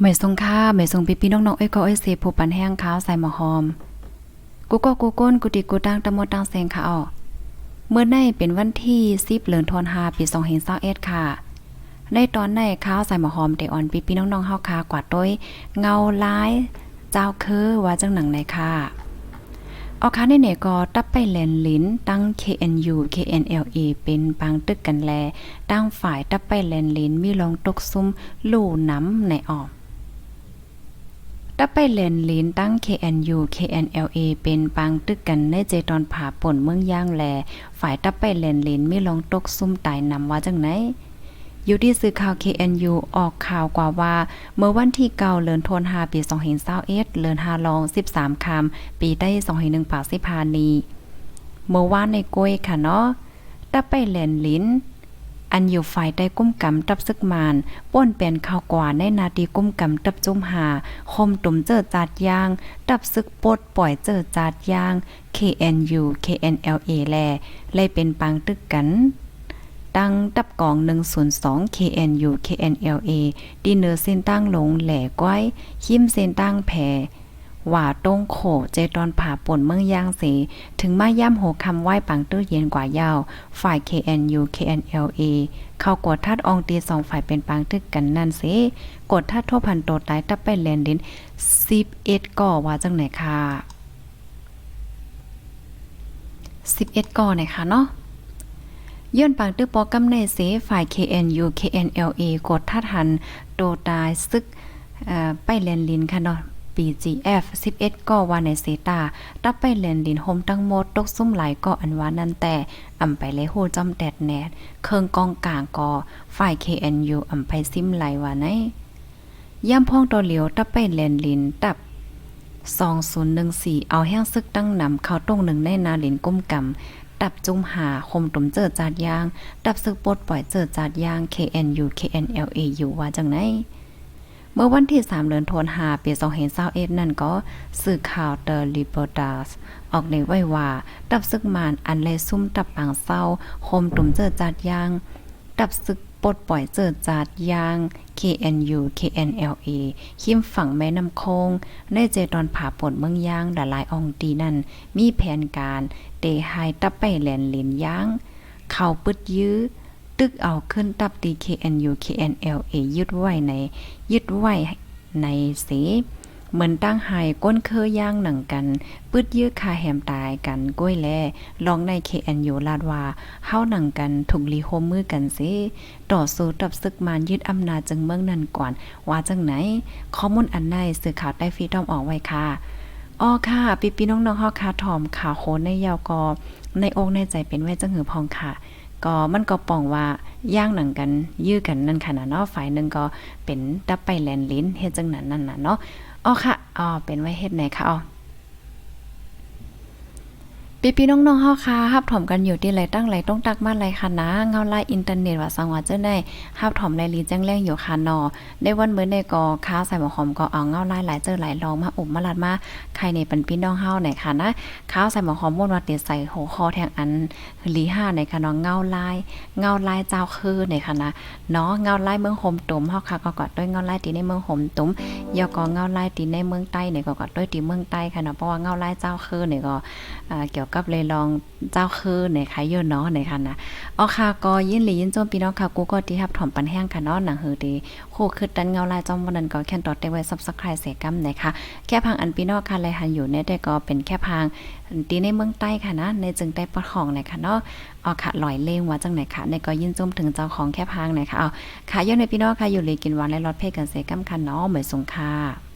ไม่ทรงค่าไม่ทรงพี่ๆน้องๆเอ้ยก็เอ้ยเสผู้ปันแห้งขาวใส่หมอหอม กูก็กูก้นกูติกูตั้งตะมดตั้งแสงค่ะอ้อเมื่อในเป็นวันที่10เดือนธันวาปี2021ค่ะ ในตอนในข้าวใส่หมอหอมเดออนพี่ๆน้องๆเฮาคากวาดต้วยเงาลาย เจ้าคือว่าจังหนังไหนค่ะออคาในเนี่ยก็ตับไปแลนลิ้นตั้ง KNU KNLA เป็นปางตึกกันแล ตั้งฝ่ายตับไปแลนลิ้นมีลองตกซุ่มลู่น้ำในออม ตับไปแลนลินตั้ง KNU KNLA เป็นปางตึกกันในเจตอนผาป่นเมืองย่างแล ฝ่ายตับไปแลนลิ้นมีลองตกซุ่มตายนำว่าจังไหนอยู่ที่สื่อข่าว KNU ออกข่าวกว่าว่า เมื่อวันที่เก่าเลือนทนหาปี2021เลือนหาลอง 13 คำ ปีได้2 0 1ปากสิพานี เมื่อวานในกล้วยค่ะเนาะตับไปแลนลิน อันอยู่ฝ่ายได้กุ้มกำตับซึกมาน ป้นเป็นข่าวกว่าในนาทีกุ้มกำตับจุ่มหา คมตุ่มเจอจาดยาง ตับซึกปดปล่อยเจอจาดยาง KNU KNLA แลเลยเป็นปางตึกกัน ตั้งตับกอง 102 KNU KNLA ดีเนอร์เส้นตั้งลงแหล่ก้อยขิมเส้นตั้งแผ่ ว่าต้งโขเจตอนผ่าป่นเมืองย่างเสถึงมาย่ำโหคำไหว้ปังตื้อเย็นกว่ายาว ฝ่าย KNU KNLA เข้ากดทัดองตีสองฝ่ายเป็นปางตึกกันนั่นเสกดทัดโทพันโตตายตับไปแลนดิน11ก่อว่าจังไหนค่ะ11ก่อไหนคะเนาะย้อนปางตื้อปอกำในเสฝ่าย KNU KNLA กดทัดหันโตตายซึกไปแลนลินค่ะเนาะ BGF 11 ก็วาในเซตาตับไปแลนลินโฮมทั้งหมดตกซุ่มไหลก็อันวานั่นแต่อำไปเลยโหจอมแดดแนดเคิงกองกลางก็ฝ่าย KNU อำไปซิมไหลวาไหนย่ำพ่องตัวเหลียวตับไปแลนลินตับ2014 เอาแห้งซึกตั้งนำเข้าตรงหนึ่งในนาลินก้มกำดับจุ่มหาคมตุ่มเจอจาดยาง ดับซึกปดปล่อยเจอจาดยาง KNU KNLA อยู่ว่าจังไหน เมื่อวันที่ 3 เดือนธันวาคมปี2021นั่นก็สื่อข่าวเดอะลิเบอร์ตาสออกในไว้ว่าดับซึกมานอันเลซุ่มดับปางเศร้าคมตุ่มเจอจาดยางดับซึกปลดปล่อยเจอจาดยาง KNU KNLA ขิมฝั่งแม่น้ำโคงในเจตอนผาปนเมืองย่างหลายองตีนั่น มีแผนการเตไฮตับไปแหลนลินย่าง เข้าปึดยื้อ ตึกเอาขึ้นตับตี KNU KNLA ยึดไว้ใน ยึดไว้ในเสเหมือนตั้งไห้ก้นเคอย่างหนังกัน ปึดยื้อคาแหมตายกันก้วยแล่ลองใน KNU ลาดว่าเฮาหนังกันถูกลีโฮมมือกันเสต่อสู้กับศึกมารยึดอำนาจจึงเมืองนั้นก่อน ว่าจังไหน ข้อมูลอันใดสื่อข่าวได้ฟรีดอมออกไว้ค่ะอ้อค่ะปีปีน้องๆเฮาค่ะถอมข่าวโคในยาวกอในอกในใจเป็นไว้จังหือพองค่ะ ก็มันก็ป้องว่าย่างหนังกันยื้อกันนั่นค่ะนะเนาะฝ่ายหนึ่งก็เป็นดับไปแลนลิ้นเฮ็ดจังนั้นนั่นน่ะเนาะอ๋อค่ะอ๋อเป็นไว้เฮ็ดไหนคะอ๋อ ปีปีน้องๆเฮาค่ะฮับถอมกันอยู่ที่ไรตั้งไรต้องตักมาไรค่ะนะเงาไลน์อินเทอร์เน็ตว่าสังวาเจ้าได้ฮับถอมไรลีแจ้งแรงอยู่ค่ะนอในวันมื้อในก็ค้าใส่หมอหอมก็เอาเงาไลน์หลายเจอหลายลองมาอุบมาลัดมาใครในเป็นพี่น้องเฮาไหนค่ะนะข้าวใส่หมอหอมม่วนว่าเตียใส่หัวคอแทงอันลีห้าในค่ะน้องเงาไลน์เงาไลน์เจ้าคือในค่ะนะเนาะเงาไลน์เมืองโฮมตุ่มเฮาค่ะก็กอดด้วยเงาไลน์ตีในเมืองโฮมตุ่มยอก็เงาไลน์ตีในเมืองใต้เนี่ยก็กอดด้วยตีเมืองใต้ค่ะเนาะเพราะว่าเงาไลน์เจ้าคือเนี่ยก็เกี่ยวกับเลยลองเจ้าคือในค่ะโยเนาะในค่ะนะอ๋อค่ะก็ยินหลียินโจมพี่น้องค่ะกูก็ที่รับถอมปันแห้งค่ะเนาะหนังหือดีโคคือดันเงาลายจอมวันนั้นก็แค่นตอดได้ไว้ Subscribe เสกัมนะคะแค่พังอันพี่น้องค่ะเลยหันอยู่เนี่ยแต่ก็เป็นแค่พังตีในเมืองใต้ค่ะนะในจึงได้ปลดของในค่ะเนาะอ๋อค่ะลอยเลงว่าจังไหนค่ะในก็ยินโจมถึงเจ้าของแค่พังในค่ะเอาค่ะย้อนในพี่น้องค่ะอยู่เลยกินหวานและรสเพ่กันเสกัมค่ะเนาะเหมือนสงค่ะ